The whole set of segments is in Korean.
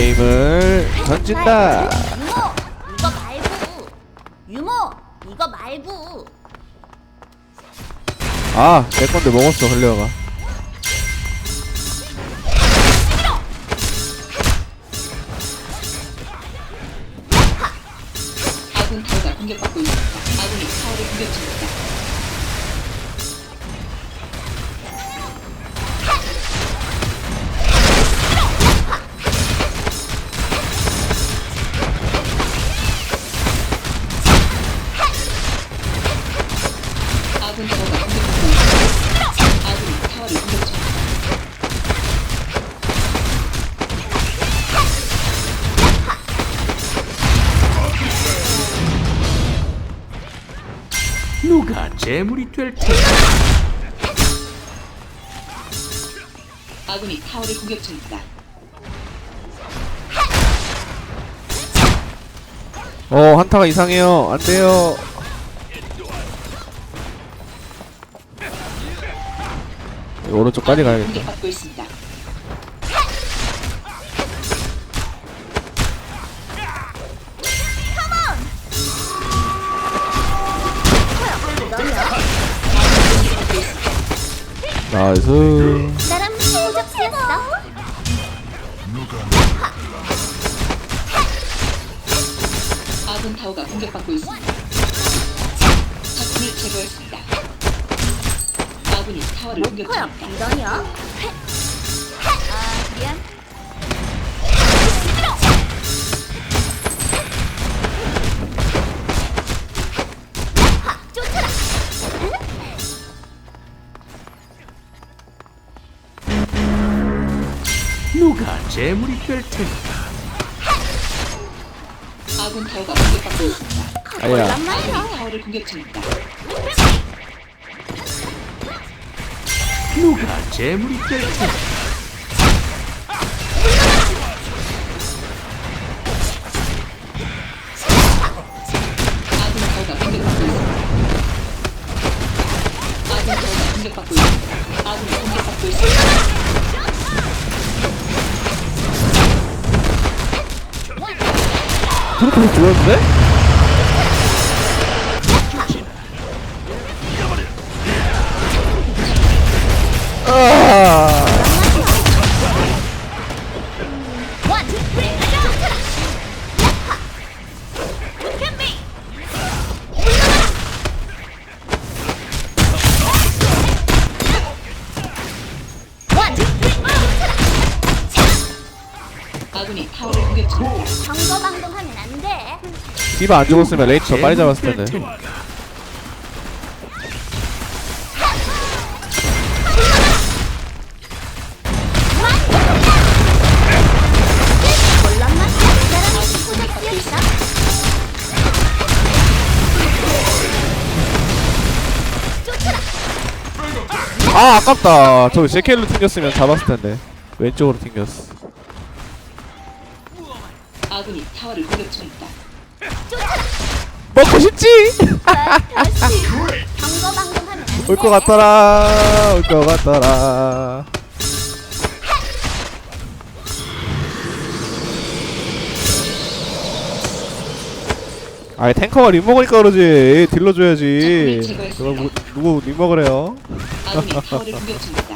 게임을 던진다. 유모 이거 말고 유모 이거 말고 아, 내 건데 먹었어, 흘려가. 재물이 될 테니 아군이 타워를 공격 중입니다. 어, 한타가 이상해요. 안 돼요. 오른쪽 빨리 가야겠다. 공격받고 있습니다. 나이스. 나랑 아군 타워가 공격받고 있습니다. 적군을 제거했습니다. 아군이 타워를 공격 중입니다. 이러냐 재물이 될 테니 아군 타워가 공격받고 있습니다. 아야. 아군이 타워를 공격 중입니다. 누가 재물이 될 테니 아 그렇게 죽었는데? 아군이 타워를 공격 중입니다. 경거방동하면 안 돼 디바 안 죽었으면 레이트 더 빨리 잡았을 될 텐데. 몰랐나? 나랑 아, 아깝다. 저 제켈로 튕겼으면 잡았을 텐데. 왼쪽으로 튕겼어. 타워를 공격 중입니다. 먹고 싶지? 다시 경거방동하면 안돼 올것 같더라. 올 것 같더라. 아이 탱커가 림 먹으니까 그러지 딜러 줘야지 누가 뭐- 누구 림 먹으래요 아군이 타워를 공격 중입니다.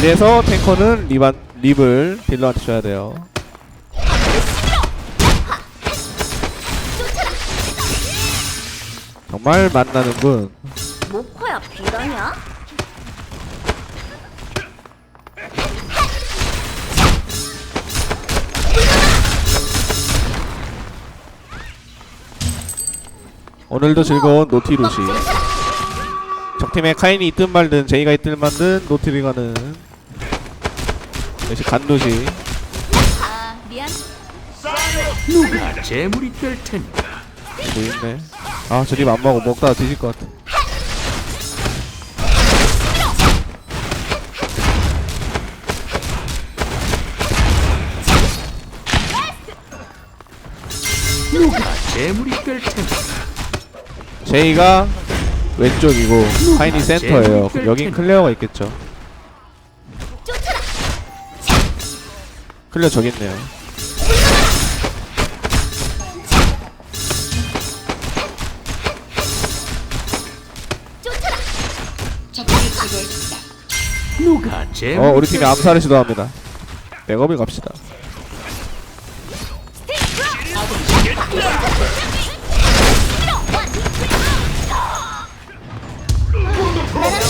이래서 탱커는 립한, 립을 딜러한테 줘야 돼요. 정말 만나는군 모코야 비러냐? 오늘도 즐거운 노티루시. 적팀에 카인이 있든 말든 제이가 있든 말든 노티리가는 역시 간루시. 아 미안. 누가 재물이 될 테니 보이네. 아저립안 먹어. 먹다가 뒤질 것 같아. 누가 재물이 될 테니 제이가 왼쪽이고 카인이 센터예요. 그럼 여긴 클레어가 있겠죠 클리어 저기 있네요. 누가 어 우리 팀이 암살을 시도합니다 백업을 갑시다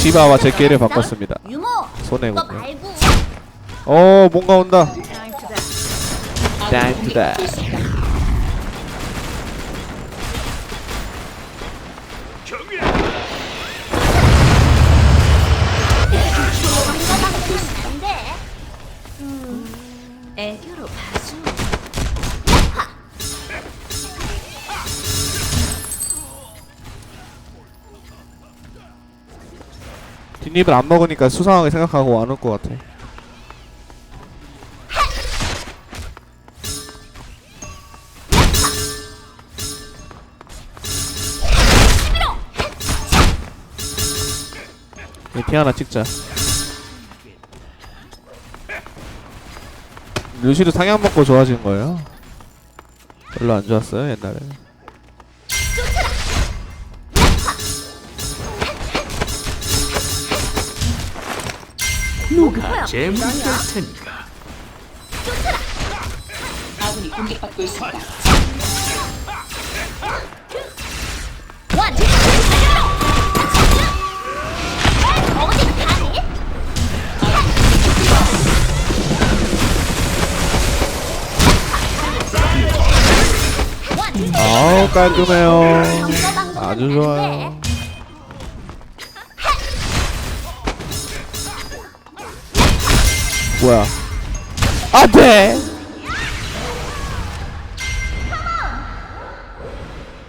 시바와 제끼를 바꿨습니다 말고. 어 뭔가 온다. Time to. 음. 애교로 봐줘. 뒷입을 안 먹으니까 수상하게 생각하고 안 올 것 같아 네, 티 하나 찍자 루시도 상향 먹고 좋아진 거예요? 별로 안 좋았어요 옛날에 누가 재물이 될 텐가 아군이 공격받고 있습니다. 아우 깔끔해요. 경거방송 아주 안 좋아요. 돼. 뭐야? 안돼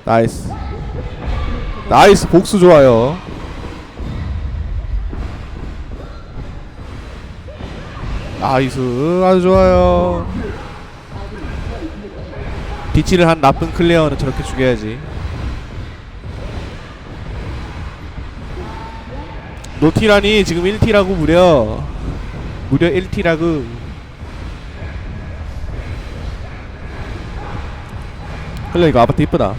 나이스. 나이스 복수 좋아요. 나이스 아주 좋아요 비치를 한 나쁜 클리어는 저렇게 죽여야지. 노티라니 지금 1티라고 무려. 무려 1티라고. 클리어 이거 아파트 이쁘다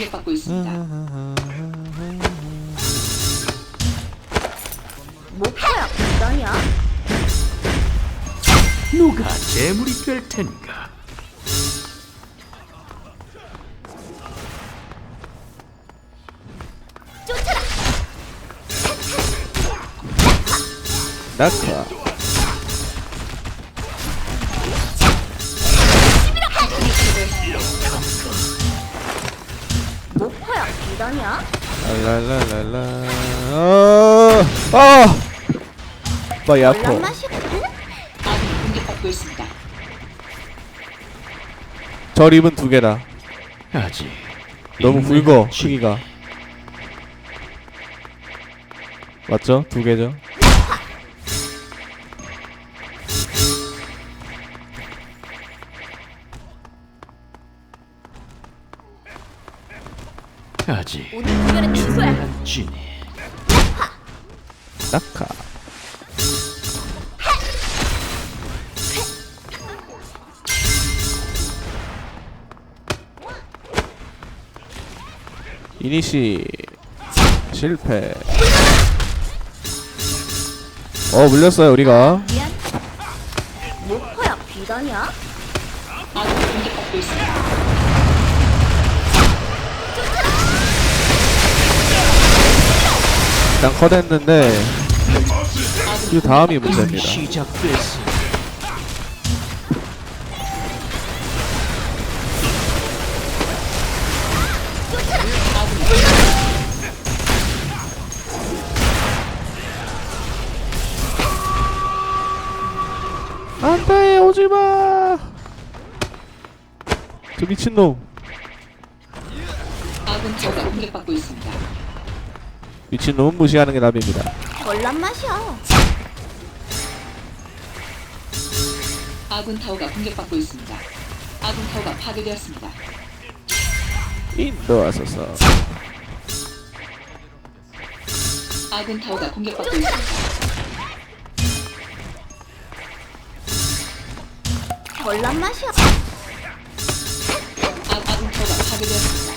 공격받고 있습니다. 목표야 비더냐? 누가 재물이 될 텐가 쫓아라. 낙하 비더냐? 랄랄랄랄라 어, 아! 빨리 아파. 아군이 공격받고 있습니다. 저 립은 두 개다 아직 너무 굵어 지- 크기가 맞죠? 두 개죠 아직 오늘 구별은 취소야. 한 진이. 낙하. 이니시 실패. 어 물렸어요 우리가. 미안. 목표야 비더냐? 아군이 공격받고 있습 일단 컷했는데 이 다음이 문제입니다. 안돼 오지마! 저 미친놈. 아군 타워가 공격받고 있습니다. 미친놈은 무시하는 게 답입니다 걸란 맛이야. 아군 타워가 공격받고 있습니다. 아군 타워가 파괴되었습니다. 인도 와서서 아군 타워가 공격받고 있습니다. 걸란 맛이야. 아, 아군 타워가 파괴되었습니다.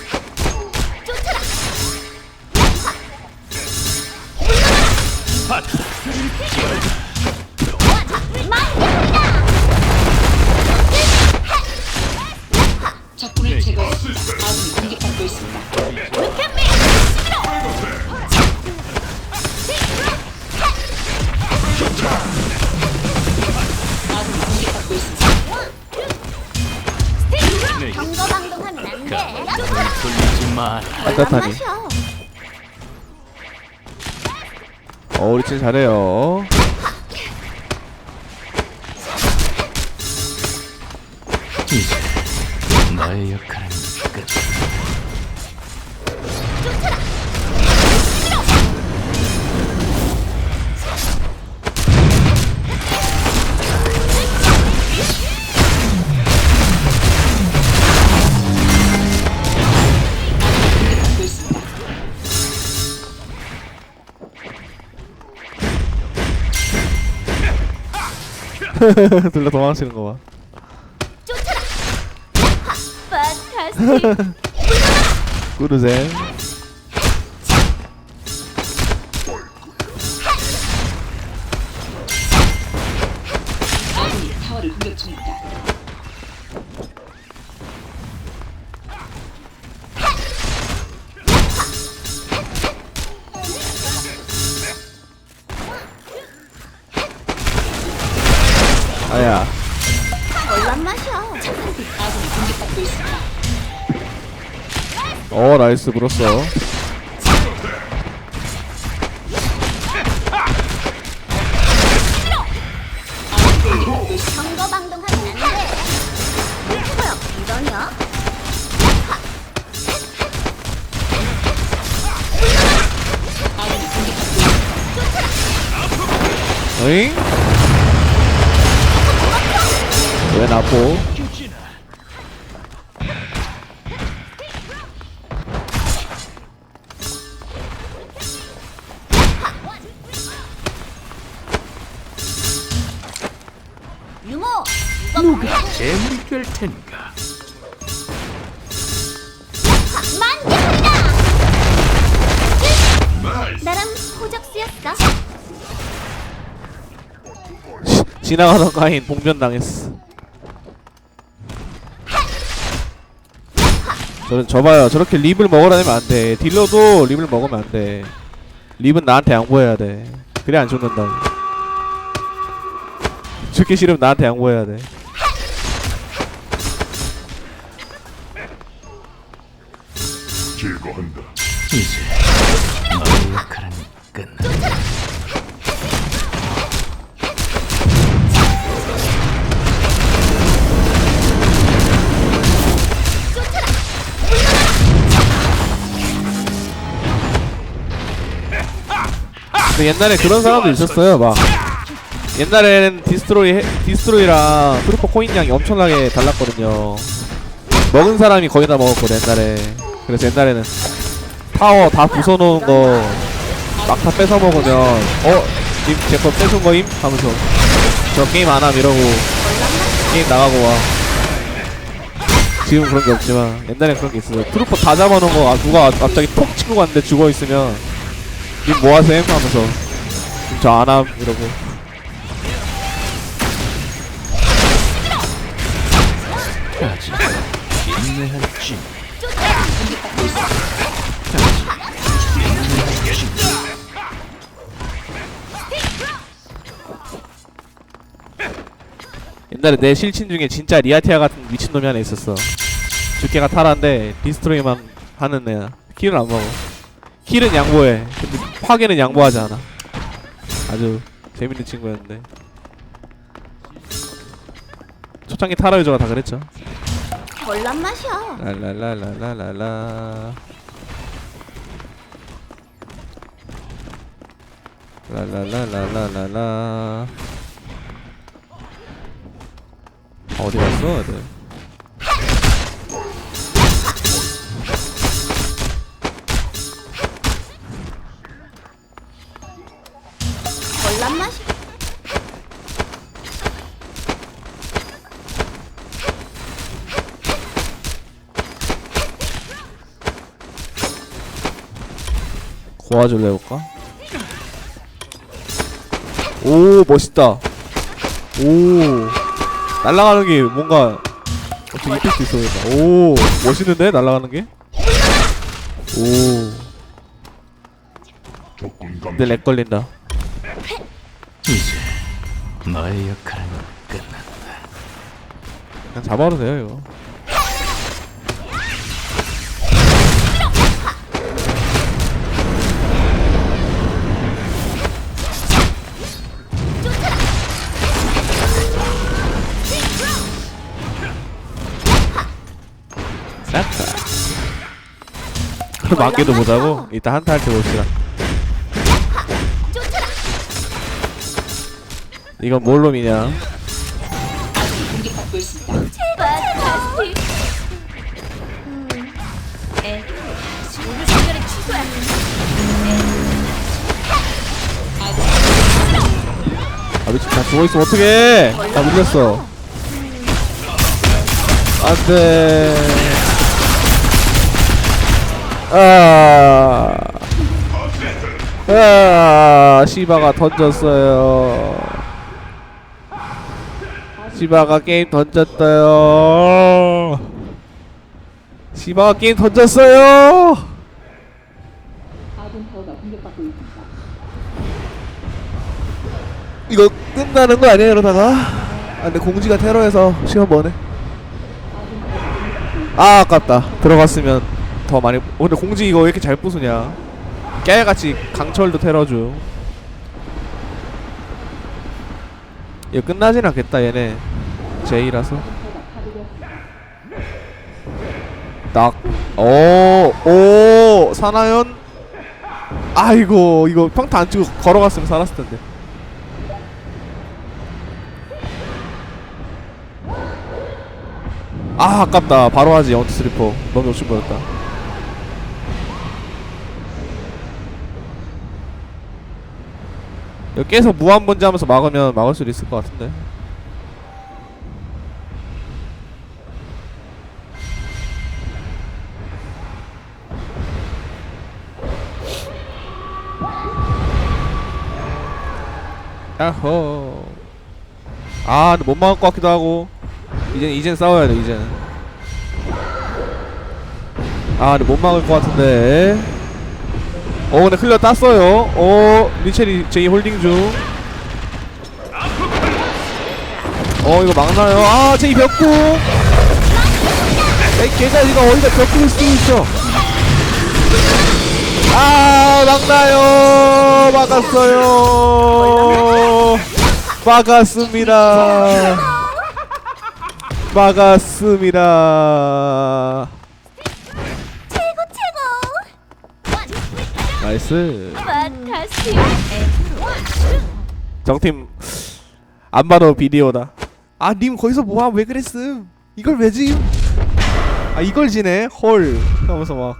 적군을 제거했습니다. 아군이 공격받고 있습니다. 아군이 공격받고 있습니다. 경거방동하면 안 돼. 돌리지. 잘해요 둘다 도망치는 거 봐 쫓아라. 판타스틱. 아군이 타워를 공격 중입니다. 받고 있습니다. 어잉? 왜 나포? 텐가? 만개한다. 나름 호적수였어. 지나가던 가인 봉변 당했어. 저는 저봐요. 저렇게 립을 먹으라면 안 돼. 딜러도 립을 먹으면 안 돼. 립은 나한테 양보해야 돼. 그래 안 죽는다고. 죽기 싫으면 나한테 양보해야 돼 이제 나의 역할은 끝났다. 옛날에 그런 사람도 있었어요 막. 옛날에는 디스트로이 해- 디스트로이랑 트루퍼 코인 양이 엄청나게 달랐거든요. 먹은 사람이 거의 다 먹었거든 옛날에 그래서 옛날에는 타워 다 부숴놓은 거 막 다 뺏어 먹으면 어? 님 제거 뺏은 거임? 하면서 저 게임 안 함 이러고 게임 나가고 와 지금 그런 게 없지만 옛날엔 그런 게 있어요 트루퍼 다 잡아놓은 거 아, 누가 갑자기 톡 치고 갔는데 죽어있으면 님 뭐하셈? 하면서 저 안 함 이러고 아직 인내할지. 옛날에 내 실친 중에 진짜 리아티아 같은 미친놈이 하나 있었어. 주캐가 타라인데 디스트로이만 하는 애야. 킬은 안 먹어. 킬은 양보해. 근데 파괴는 양보하지 않아. 아주 재밌는 친구였는데. 초창기 타라 유저가 다 그랬죠 월란 맛이야. 랄랄랄랄랄랄라. 랄랄랄랄랄라. 어디 갔어 애들 고화질로 해볼까? 오 멋있다 오 날아가는 게 뭔가 어떻게 이쁠 수 있어 보인다. 오 멋있는데 날아가는 게? 오 근데 렉 걸린다 이제 너의 역할은 끝났다. 그냥 잡아도 돼요 이거 만개도 보자고? 이따 한타 할 때 봅시다 이건 뭘 놈이냐 아군이 공격받고 있습니다. fantastic. 에. 우리 생각을 취소야. 아 미친 다 죽어있으면 어떡해 나 물렸어 안돼 아, 아, 시바가 던졌어요. 시바가 게임 던졌어요. 시바가 게임 던졌어요. 이거 끝나는 거 아니야 이러다가? 아 근데 공지가 테러해서 시간 뭐네 아 아깝다 들어갔으면 더 많이 어, 근데 공지 이거 왜 이렇게 잘 부수냐? 깨알같이 강철도 테러주. 이거 끝나진 않겠다 얘네. 제이라서. 딱 오오 사나연? 아이고 이거 평타 안 치고 걸어갔으면 살았을 텐데. 아 아깝다. 바로 하지 언트 스리퍼 너무 욕심 부렸다 여기 계속 무한 번지 하면서 막으면 막을 수도 있을 것 같은데. 야호. 아 근데 못 막을 것 같기도 하고. 이제 이젠 싸워야 돼 이제는 아 근데 못 막을 것 같은데 어 근데 클리어 땄어요. 어 리첼이 제이 홀딩 중어 이거 막나요? 아 제이 벽구! 에이 걔가 이거 어디다 벽구를 쓰고 있어? 아 막나요? 막았어요. 막았습니다. 막았습니다. 나이스. fantastic. 정팀 안 봐도 비디오다. 아 님 거기서 뭐야 왜 그랬음? 이걸 왜 지금? 아 이걸 지네? 헐. 하면서 막